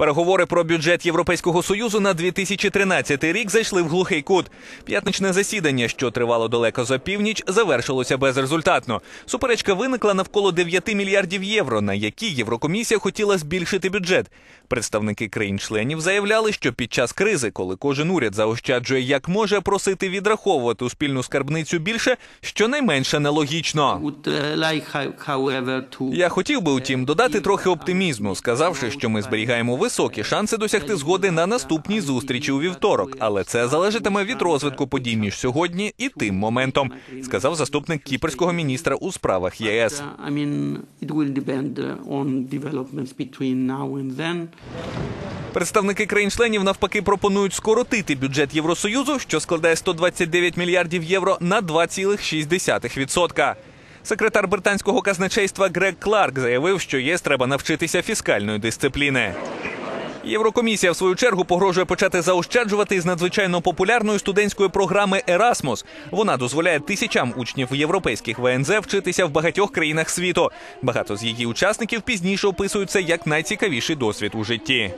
Переговори про бюджет Європейського союзу на 2013 рік зайшли в глухий кут. П'ятничне засідання, що тривало далеко за північ, завершилося безрезультатно. Суперечка виникла навколо 9 мільярдів євро, на які Єврокомісія хотіла збільшити бюджет. Представники країн-членів заявляли, що під час кризи, коли кожен уряд заощаджує як може, просити відраховувати у спільну скарбницю більше, щонайменше нелогічно. uh, Я хотів би, утім, додати трохи оптимізму, сказавши, що ми зберігаємо високі шанси досягти згоди на наступній зустрічі у вівторок, але це залежатиме від розвитку подій між сьогодні і тим моментом, сказав заступник кіпрського міністра у справах ЄС. Представники країн-членів навпаки пропонують скоротити бюджет Євросоюзу, що складає 129 мільярдів євро на 2,6%. Секретар британського казначейства Грег Кларк заявив, що ЄС треба навчитися фіскальної дисципліни. Єврокомісія в свою чергу погрожує почати заощаджувати із надзвичайно популярної студентської програми Erasmus. Вона дозволяє тисячам учнів європейських ВНЗ вчитися в багатьох країнах світу. Багато з її учасників пізніше описуються як найцікавіший досвід у житті.